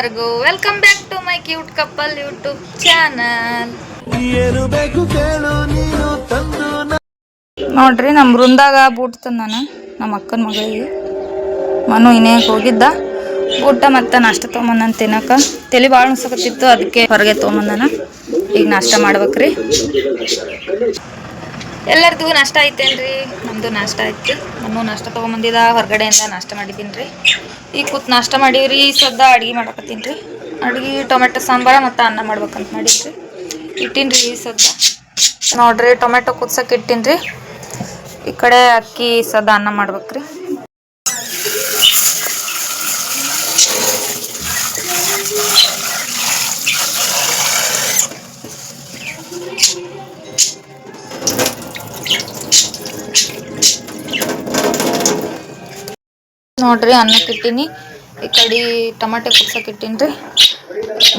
ಎಲ್ಲರಿಗೂ welcome back to my cute couple YouTube channel ಏನು ಬೇಕು ಕೇಳು ನೀನು ತಂದು ನೋಡ್ರಿ ನಮ್ಮ ಬೃಂದಾಗ ಬೂಟ್ ತಂದಾನ ನಮ್ಮ ಅಕ್ಕನ ಮಗಳಿಗೆ. ಮನು ಇನ್ನೇ ಹೋಗಿದ್ದ. ಊಟ ಮತ್ತು ನಾಷ್ಟ ತೊಗೊಂಬಂದನ ತಿನ್ನಕ. ತಲೆ ಭಾಳ ಅನ್ಸಕತ್ತಿತ್ತು ಅದಕ್ಕೆ ಹೊರಗೆ ತೊಗೊಂಬಂದಾನ. ಈಗ ನಾಷ್ಟ ಮಾಡ್ಬೇಕ್ರಿ. ಎಲ್ಲರದು ನಾಷ್ಟ ಐತೇನ್ರಿ ನಮ್ದು ನಾಷ್ಟ ಐತಿ ನಾನು ನಾಷ್ಟ ತೊಗೊಂಬಂದಿದ, ಹೊರಗಡೆಯಿಂದ ನಾಷ್ಟ ಮಾಡಿದ್ದೀನಿ ರೀ ಈಗ ಕೂತ್ ನಾಷ್ಟ ಮಾಡೀವ್ರಿ ಸದ್ದ ಅಡುಗೆ ಮಾಡಕತ್ತೀನಿ ರೀ ಅಡುಗೆ ಟೊಮೆಟೊ, ಸಾಂಬಾರ ಮತ್ತು ಅನ್ನ ಮಾಡ್ಬೇಕಂತ ಮಾಡಿದ್ರಿ. ಇಟ್ಟೀನಿ ರೀ ಸದ್ದ. ನೋಡ್ರಿ, ಟೊಮೆಟೊ ಕುದ್ಸಕ್ಕೆ ಇಟ್ಟೀನಿ ರೀ ಈ ಕಡೆ ಅಕ್ಕಿ ಸದ್ದ ಅನ್ನ ಮಾಡ್ಬೇಕ್ರಿ. ನೋಡ್ರಿ ಅನ್ನಕ್ಕೆ ಇಟ್ಟೀನಿ. ಈ ಕಡೆ ಟಮಾಟೆ ಕುದ್ಸಕ್ಕೆ ಇಟ್ಟೀನಿ ರೀ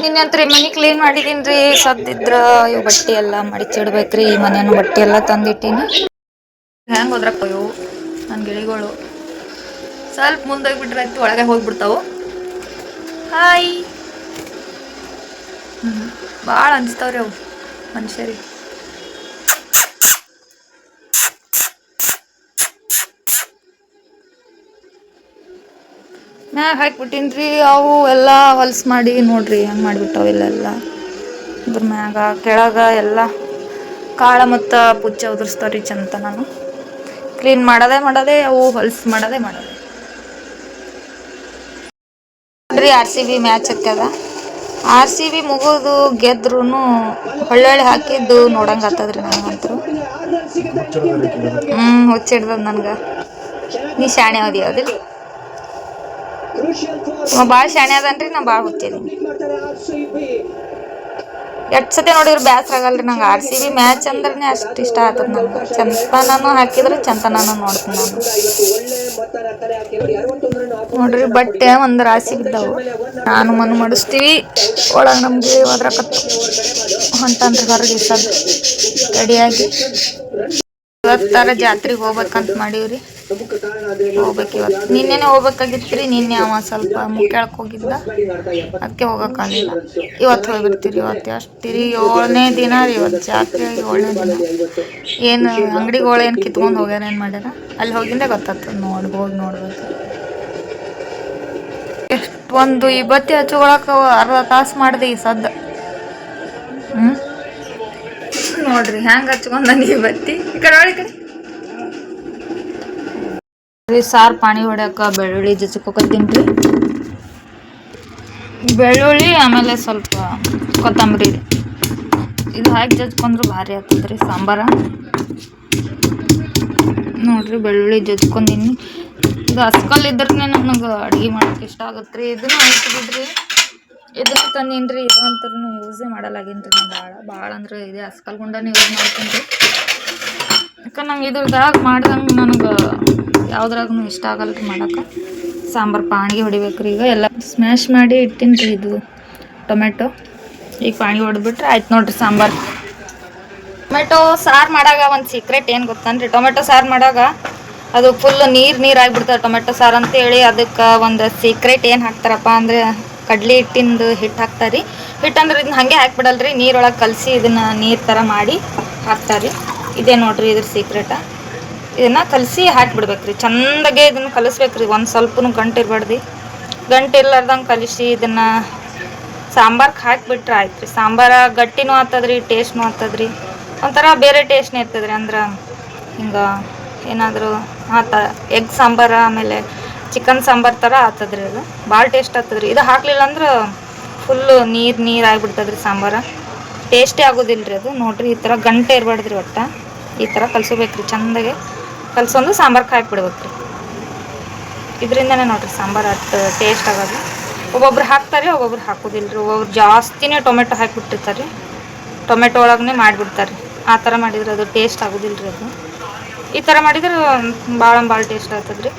ನಿನ್ನಂತ್ರಿ ಮನೆ ಕ್ಲೀನ್ ಮಾಡಿದ್ದೀನಿ ರೀ ಸದ್ದಿದ್ರ ಇವು ಬಟ್ಟೆ ಎಲ್ಲ ಮಡಿಚಿಡ್ಬೇಕ್ರಿ ಈ ಮನೇನು ಬಟ್ಟೆ ಎಲ್ಲ ತಂದಿಟ್ಟೀನಿ ಹೆಂಗೆ ಹೋದ್ರಕ್ಕ ಇವು ನನ್ನ ಗಿಳಿಗಳು. ಸ್ವಲ್ಪ ಮುಂದೋಗ್ಬಿಟ್ರೆ ಆಯ್ತು, ಒಳಗೆ ಹೋಗ್ಬಿಡ್ತಾವು. ಹಾಯ್ ಭಾಳ ಅನ್ಸ್ತಾವ್ರಿ ಅವು ಮನುಷ್ಯರಿಗೆ ಮ್ಯಾಗ ರೀ ಅವು ಎಲ್ಲ ಹೊಲ್ಸು ಮಾಡಿ ನೋಡ್ರಿ ಹೆಂಗೆ ಮಾಡಿಬಿಟ್ಟವು ಇಲ್ಲೆಲ್ಲ. ಇದ್ರ ಮ್ಯಾಗ ಕೆಳಗ ಎಲ್ಲ ಕಾಳ ಮತ್ತು ಪುಚ್ಚ ಉದುರಿಸ್ತಾವ್ರಿ ಚಂತ ನಾನು. ಕ್ಲೀನ್ ಮಾಡೋದೇ ಮಾಡೋದೇ, ಅವು ಹೊಲ್ಸು ಮಾಡೋದೇ ಮಾಡೋದೇ. ನೋಡ್ರಿ ಆರ್ ಸಿ ಬಿ ಮ್ಯಾಚ್ ಹತ್ತದ ಆರ್ ಸಿ ಬಿ ಮುಗಿದು ಗೆದ್ರೂ ಹೊಳ್ಳೊಳ್ಳಿ ಹಾಕಿದ್ದು ನೋಡಂಗೆ ಹತ್ತದ್ರಿ ನನಗಂತರು ಹ್ಞೂ ಹುಚ್ಚಿಡ್ದದ ನನ್ಗೆ. ನೀ ಶಾಣೆ ಓದಿ ಭಾಳ ಶಾಣೆ ಅದನ್ರಿ, ನಾ ಭಾಳ ಹುಚ್ಚಿದೀನಿ ಎಷ್ಟು ಸತಿ ನೋಡಿದ್ರು ಬೇಸರ ಆಗಲ್ರಿ ನಂಗೆ ಆರ್ ಸಿ ಬಿ ಮ್ಯಾಚ್ ಅಂದ್ರೆ ಅಷ್ಟು ಇಷ್ಟ ಆಗ್ತದೆ ನಂಗೆ. ಚಂತನೂ ಹಾಕಿದ್ರೆ ಚಂತನೂ ನೋಡ್ತೀನಿ ನಾನು. ನೋಡ್ರಿ ಬಟ್ಟೆ ಒಂದು ರಾಶಿ ಬಿದ್ದವು. ನಾನು ಮನು ಮಾಡಿಸ್ತೀವಿ, ಒಳಗೆ ನಮಗೆ ಒದ್ರಕತ್ತು ಹೊಂಟಂದ್ರೆ ಹೊರಗೆ ಸದ್ ರೆಡಿಯಾಗಿ ಇವತ್ತರ ಜಾತ್ರೆಗೆ ಹೋಗ್ಬೇಕಂತ ಮಾಡೀವ್ರಿ. ಹೋಗ್ಬೇಕು ಇವತ್ತು. ನಿನ್ನೆನೆ ಹೋಗ್ಬೇಕಾಗಿತ್ರಿ, ನಿನ್ನೆ ಅವ ಸ್ವಲ್ಪ ಮುಕ್ಯಾಳಕ್ ಹೋಗಿದ್ದ. ಅದಕ್ಕೆ ಹೋಗೋಕ್ಕಾಗಿಲ್ಲ ಇವತ್ತು ಹೋಗ್ಬಿಡ್ತೀರಿ ಇವತ್ತು. ಅಷ್ಟಿರಿ, ಏಳನೇ ದಿನ ರೀ ಇವತ್ತು ಜಾತ್ರೆ, ಏಳನೇ ದಿನ. ಏನು ಅಂಗಡಿಗಳು ಏನು ಕಿತ್ಕೊಂಡು ಹೋಗ್ಯಾರ, ಏನು ಮಾಡ್ಯಾರ? ಅಲ್ಲಿ ಹೋಗಿಂದೆ ಗೊತ್ತಾಗ್ತದೆ ನೋಡಿ ಹೋಗಿ ನೋಡ್ಬೇಕು ಎಷ್ಟು ಒಂದು ಈ ಬತ್ತಿ ಹಚ್ಕೊಳಕ್ಕೆ ಅರ್ಧ ತಾಸು ಮಾಡಿದೆ ಈ ಸದ್ದು. ಹ್ಞೂ ನೋಡ್ರಿ ಹ್ಯಾಂಗೆ ಹಚ್ಕೊಂಡ ನೀ ಬತ್ತಿ ರೀ ಸಾರು ಪಾನಿ ಹೊಡ್ಯಾಕ ಬೆಳ್ಳುಳ್ಳಿ ಜಜ್ಕೋಕತ್ತೀನಿ ರೀ ಬೆಳ್ಳುಳ್ಳಿ ಆಮೇಲೆ ಸ್ವಲ್ಪ ಕೊತ್ತಂಬರಿ. ಇದು ಹಾಕಿ ಜಜ್ಕೊಂಡ್ರು ಭಾರಿ ಆಗ್ತದ್ರಿ ಸಾಂಬಾರ. ನೋಡ್ರಿ ಬೆಳ್ಳುಳ್ಳಿ ಜಜ್ಕೊಂಡಿನಿ ಇದು ಹಸ್ಕಲ್ ಇದ್ರೆ ನನಗೆ ಅಡುಗೆ ಮಾಡಕ್ಕೆ ಇಷ್ಟ ಆಗುತ್ತೆ ರೀ ಇದನ್ನು ಹಾಕಿದ್ರಿ ಇದನ್ನು ತಂದೀನಿ ರೀ ಇದು ಅಂತೂ ಯೂಸೇ ಮಾಡಲ್ಲ ರೀ ನಾನು ಭಾಳ ಭಾಳ ಅಂದ್ರೆ ಇದೆ ಹಸ್ಕಲ್ ಗುಂಡನೇ ಯೂಸ್ ಮಾಡ್ತೀನಿ. ರೀ ಯಾಕಂದ್ರೆ ನಂಗೆ ಇದ್ರದಾಗ ಮಾಡ್ದಂಗೆ ನನಗೆ ಯಾವ್ದ್ರಾಗೂ ಇಷ್ಟ ಆಗಲ್ಲ ರೀ ಮಾಡಕ್ಕೆ. ಸಾಂಬಾರು ಪಾಣಿಗೆ ಹೊಡಿಬೇಕು ರೀ ಈಗ. ಎಲ್ಲ ಸ್ಮ್ಯಾಶ್ ಮಾಡಿ ಇಟ್ಟಿನಿ ರೀ ಇದು ಟೊಮೆಟೊ. ಈಗ ಪಾಣಿ ಹೊಡೆದ್ಬಿಟ್ರೆ ಆಯ್ತು ನೋಡ್ರಿ ಸಾಂಬಾರು. ಟೊಮೆಟೊ ಸಾರು ಮಾಡಾಗ ಒಂದು ಸೀಕ್ರೆಟ್ ಏನು ಗೊತ್ತನ್ರಿ? ಟೊಮೆಟೊ ಸಾರು ಮಾಡಾಗ ಅದು ಫುಲ್ ನೀರು ನೀರು ಆಗಿಬಿಡ್ತದೆ ಟೊಮೆಟೊ ಸಾರು ಅಂತೇಳಿ. ಅದಕ್ಕೆ ಒಂದು ಸೀಕ್ರೆಟ್ ಏನು ಹಾಕ್ತಾರಪ್ಪ ಅಂದರೆ ಕಡ್ಲಿ ಹಿಟ್ಟಿಂದು ಹಿಟ್ಟು ಹಾಕ್ತಾರೆ. ರೀ ಹಿಟ್ಟು ಅಂದ್ರೆ ಇದನ್ನ ಹಾಗೆ ಹಾಕ್ಬಿಡಲ್ರಿ. ನೀರೊಳಗೆ ಕಲಸಿ ಇದನ್ನು ನೀರು ಥರ ಮಾಡಿ ಹಾಕ್ತಾರೆ. ಇದೇ ನೋಡ್ರಿ ಇದ್ರ ಸೀಕ್ರೆಟ ಇದನ್ನ ಕಲಸಿ ಹಾಕ್ಬಿಡ್ಬೇಕ್ರಿ. ಚಂದಾಗೆ ಇದನ್ನು ಕಲಿಸ್ಬೇಕು ರೀ ಒಂದು ಸ್ವಲ್ಪನೂ ಗಂಟು ಇರಬಾರ್ದು. ಗಂಟು ಇರ್ಲಾರ್ದಂಗೆ ಕಲಿಸಿ ಇದನ್ನು ಸಾಂಬಾರ್ಗೆ ಹಾಕಿಬಿಟ್ರೆ ಆಯ್ತು ರೀ ಸಾಂಬಾರ ಗಟ್ಟಿನೂ ಆಗ್ತದ್ರಿ ಟೇಸ್ಟ್ನೂ ಆಗ್ತದ್ರಿ. ಒಂಥರ ಬೇರೆ ಟೇಸ್ಟ್ನೇ ಇರ್ತದ್ರಿ ಅಂದ್ರೆ ಹಿಂಗೆ ಏನಾದರೂ ಆತ ಎಗ್ ಸಾಂಬಾರ, ಆಮೇಲೆ ಚಿಕನ್ ಸಾಂಬಾರು ಥರ ಆತದ್ರಿ ಅದು. ಭಾಳ ಟೇಸ್ಟ್ ಆಗ್ತದ್ರಿ. ಇದು ಹಾಕ್ಲಿಲ್ಲ ಅಂದ್ರೆ ಫುಲ್ಲು ನೀರು ನೀರು ಆಗಿಬಿಡ್ತದ್ರಿ ಸಾಂಬಾರ. ಟೇಸ್ಟೇ ಆಗೋದಿಲ್ಲ ರೀ ಅದು. ನೋಡಿರಿ ಈ ಥರ ಗಂಟೆ ಇರಬಾರ್ದ್ರಿ ಒಟ್ಟು. ಈ ಥರ ಕಲಸಬೇಕ್ರಿ ಚಂದಾಗೆ. ಸಾಂಬಾರು ಸಾಂಬಾರ್ಗೆ ಹಾಕ್ಬಿಡ್ಬೇಕು ರೀ ಇದರಿಂದನೇ ನೋಡ್ರಿ ಸಾಂಬಾರು ಅಷ್ಟು ಟೇಸ್ಟ್ ಆಗೋದು. ಒಬ್ಬೊಬ್ರು ಹಾಕ್ತಾರೆ, ಒಬ್ಬೊಬ್ರು ಹಾಕೋದಿಲ್ಲ ರೀ ಒಬ್ಬೊಬ್ರು ಜಾಸ್ತಿನೇ ಟೊಮೆಟೊ ಹಾಕಿಬಿಟ್ಟಿರ್ತಾರೆ. ಟೊಮೆಟೊ ಒಳಗನೆ ಮಾಡಿಬಿಡ್ತಾರೆ. ಆ ಥರ ಮಾಡಿದ್ರೆ ಅದು ಟೇಸ್ಟ್ ಆಗೋದಿಲ್ಲ ರೀ ಅದು. ಈ ಥರ ಮಾಡಿದ್ರೆ ಭಾಳ ಭಾಳ ಟೇಸ್ಟ್ ಆಗ್ತದ್ರಿ.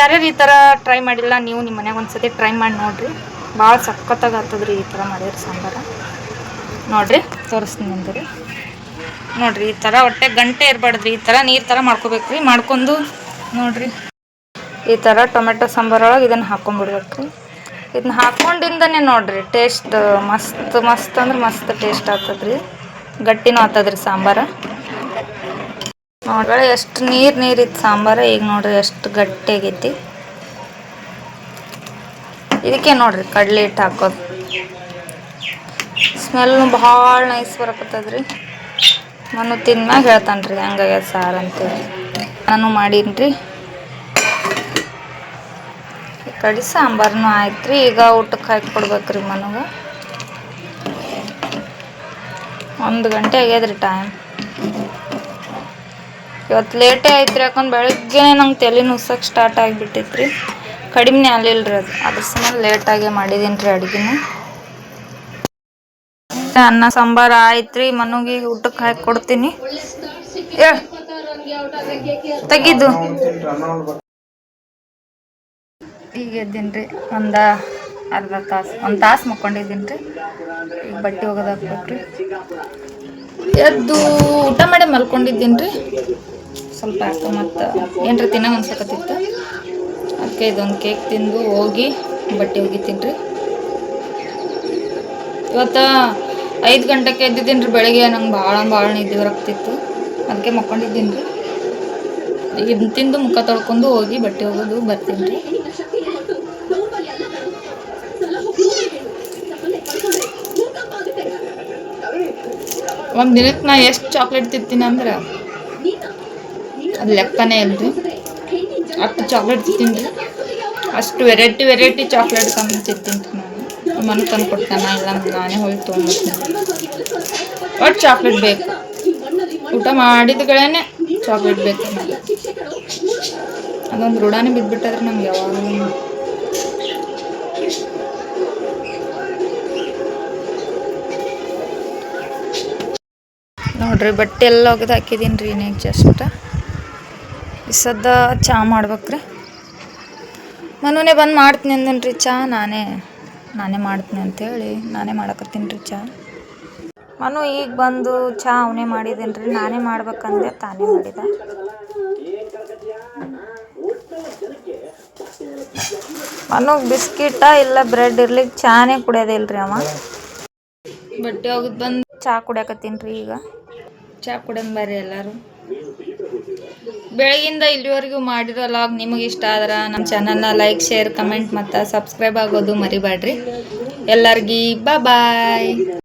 ಯಾರ್ಯಾರು ಈ ಥರ ಟ್ರೈ ಮಾಡಿಲ್ಲ, ನೀವು ನಿಮ್ಮ ಮನೆಗೆ ಒಂದು ಸತಿ ಟ್ರೈ ಮಾಡಿ ನೋಡಿರಿ. ಭಾಳ ಸಖತ್ತಾಗಿ ಆಗ್ತದ್ರಿ ಈ ಥರ ಮಾಡಿದ್ರೆ ಸಾಂಬಾರು. ನೋಡಿರಿ, ತೋರಿಸ್ತೀನಿ ಅಂದ್ರಿ ನೋಡಿರಿ, ಈ ಥರ ಹೊಟ್ಟೆ ಗಂಟೆ ಇರಬಾರ್ದ್ರಿ, ಈ ಥರ ನೀರು ಥರ ಮಾಡ್ಕೋಬೇಕು ರೀ ಮಾಡ್ಕೊಂಡು ನೋಡಿರಿ. ಈ ಥರ ಟೊಮೆಟೊ ಸಾಂಬಾರೊಳಗೆ ಇದನ್ನು ಹಾಕೊಂಡ್ಬಿಡ್ಬೇಕು ರೀ ಇದನ್ನ ಹಾಕ್ಕೊಂಡಿಂದನೇ ನೋಡ್ರಿ, ಟೇಸ್ಟ್ ಮಸ್ತ್ ಮಸ್ತ್ ಅಂದ್ರೆ ಮಸ್ತ್ ಟೇಸ್ಟ್ ಆಗ್ತದ್ರಿ. ಗಟ್ಟಿನೂ ಆಗ್ತದ್ರಿ ಸಾಂಬಾರ. ನೋಡ್ರಿ, ಎಷ್ಟು ನೀರು ಇತ್ತು ಸಾಂಬಾರ, ಈಗ ನೋಡ್ರಿ ಎಷ್ಟು ಗಟ್ಟಿ ಆಗೈತಿ ಇದಕ್ಕೆ ನೋಡ್ರಿ, ಕಡ್ಲೆ ಹಿಟ್ಟು ಹಾಕೋದು. ಸ್ಮೆಲ್ ಭಾಳ ನೈಸ್ ಬರಕತ್ತದ್ರಿ. ನಾನು ತಿಂದ್ಮ್ಯಾಗ ಹೇಳ್ತಾನ್ರಿ, ಹಂಗಾಗ್ಯದ ಸಾರು ಅಂತೇಳಿ. ನಾನು ಮಾಡೀನ್ರಿ. ಈ ಕಡೆ ಸಾಂಬಾರ್ನು ಆಯ್ತು ರೀ ಈಗ ಊಟಕ್ಕೆ ಹಾಕಿ ಕೊಡ್ಬೇಕ್ರಿ ಮನಗೆ. ಒಂದು ಗಂಟೆ ಆಗ್ಯದ್ರಿ ಟೈಮ್ ಇವತ್ತು ಲೇಟೇ ಆಯ್ತು ರೀ ಯಾಕಂದ್ರೆ ಬೆಳಗ್ಗೆ ನಂಗೆ ತಲೆ ನುಸಕ್ಕೆ ಸ್ಟಾರ್ಟ್ ಆಗಿಬಿಟ್ಟಿತ್ತು ರೀ ಕಡಿಮೆ ಆಗಲಿಲ್ಲ ರೀ ಅದು. ಅದ್ರ ಸಮೇಲೆ ಲೇಟಾಗೆ ಮಾಡಿದ್ದೀನಿ ರೀ ಅಡುಗೆನ. ಅನ್ನ, ಸಾಂಬಾರು ಆಯ್ತ್ರಿ. ಮನುಗೆ ಊಟಕ್ಕೆ ಹಾಕಿ ಕೊಡ್ತೀನಿ. ಹೇಳ್. ತೆಗಿದು. ಈಗ ಎದ್ದೀನಿ ರೀ ಒಂದು ಅರ್ಧ ತಾಸು. ಒಂದು ತಾಸು ಮಕ್ಕೊಂಡಿದ್ದೀನಿ ರೀ ಈಗ ಬಟ್ಟೆ ಹೋಗೋದಾಗ್ಬೇಕ್ರಿ ಎದ್ದು ಊಟ ಮಾಡಿ ಮಲ್ಕೊಂಡಿದ್ದೀನಿ ಸ್ವಲ್ಪ ಯಾಕೆ ಮತ್ತು. ಏನರ ತಿನ್ನ ಅನ್ಸಕತ್ತಿತ್ತು? ಅದಕ್ಕೆ ಇದೊಂದು ಕೇಕ್ ತಿಂದು ಹೋಗಿ ಬಟ್ಟೆ ಒಗಿತೀನಿ ರೀ ಇವತ್ತು ಐದು ಗಂಟೆಗೆ ಎದ್ದಿದ್ದೀನಿ ರೀ, ಬೆಳಗ್ಗೆ ನಂಗೆ ಭಾಳ ಭಾಳ ನಿದ್ದೆ ಬರಕ್ತಿತ್ತು ಅದಕ್ಕೆ ಮಕ್ಕೊಂಡಿದ್ದೀನಿ ರೀ. ಇದು ತಿಂದು ಮುಖ ತೊಳ್ಕೊಂಡು ಹೋಗಿ ಬಟ್ಟೆ ಹೋಗೋದು ಬರ್ತೀನಿ ರೀ. ಒಂದು ದಿನಕ್ಕೆ ನಾ ಎಷ್ಟು ಚಾಕ್ಲೇಟ್ ತಿಂತೀನಿ ಅಂದ್ರೆ? ಅದು ಲೆಕ್ಕನೇ ಇಲ್ರಿ. ಹತ್ತು ಚಾಕ್ಲೇಟ್ ತಿಂತೀನಿ ಅಷ್ಟು ವೆರೈಟಿ ವೆರೈಟಿ ಚಾಕ್ಲೇಟ್ ಕಮ್ಮಿ ತಿಂತೀನಿ ರೀ ನಾನು ಮನೆ ತಂದು ಕೊಡ್ತಾನೆ ಇಲ್ಲ ನಾನೇ ಹೋಗಿ ತೊಗೊಂಡ್ಬಿಡ್ತೀನಿ ಒಟ್ಟು ಚಾಕ್ಲೇಟ್ ಬೇಕು. ಊಟ ಮಾಡಿದ್ಗಳೇನೆ ಚಾಕ್ಲೇಟ್ ಬೇಕು. ಅದೊಂದು ರೂಢಾನೇ ಬಿದ್ದುಬಿಟ್ಟದ್ರೆ ನಮ್ಗೆ ಯಾವಾಗಲೂ ನೋಡ್ರಿ, ಬಟ್ಟೆ ಎಲ್ಲ ಒಗೆದು ಹಾಕಿದ್ದೀನಿ ರೀ ಈಗ ಜಸ್ಟ್ ಸದ್ದ ಚಾ ಮಾಡ್ಬೇಕ್ರಿ. ಮನೂನೇ ಬಂದು ಮಾಡ್ತೀನಿ ಅಂದನ್ರಿ, ಚಾ ನಾನೇ. ನಾನೇ ಮಾಡ್ತೀನಿ ಅಂಥೇಳಿ ನಾನೇ ಮಾಡಕತ್ತೀನಿ ರೀ ಚಾ. ಮನು ಈಗ ಬಂದು ಚಾ ಅವನೇ ಮಾಡಿದ್ದೀನಿ ರೀ ನಾನೇ ಮಾಡ್ಬೇಕಂದೆ ತಾನೇ ಮಾಡಿದ. ಮನುಗ್ ಬಿಸ್ಕಿಟ ಇಲ್ಲ ಬ್ರೆಡ್ ಇರ್ಲಿ ಚಾನೇ ಕುಡಿಯೋದಿಲ್ಲ ರೀ ಅವ. ಬಟ್ಟೆ ಒಗದು ಬಂದು ಚಾ ಕುಡಿಯಕತ್ತೀನಿ ರೀ ಈಗ. ಚಾ ಕುಡಿಯನ್ ಬರ್ರಿ ಎಲ್ಲರೂ. ಬೆಳಗಿಂದ ಇಲ್ಲಿವರೆಗೂ ಮಾಡಿರೋ ಲಾಗ್ ನಿಮಗೆ ಇಷ್ಟ ಆದ್ರೆ ನಮ್ಮ ಚಾನಲ್ನ ಲೈಕ್ ಶೇರ್ ಕಮೆಂಟ್ ಮತ್ತು ಸಬ್ಸ್ಕ್ರೈಬ್ ಆಗೋದು ಮರಿಬೇಡ್ರಿ ಎಲ್ಲರಿಗೂ ಬಾಯ್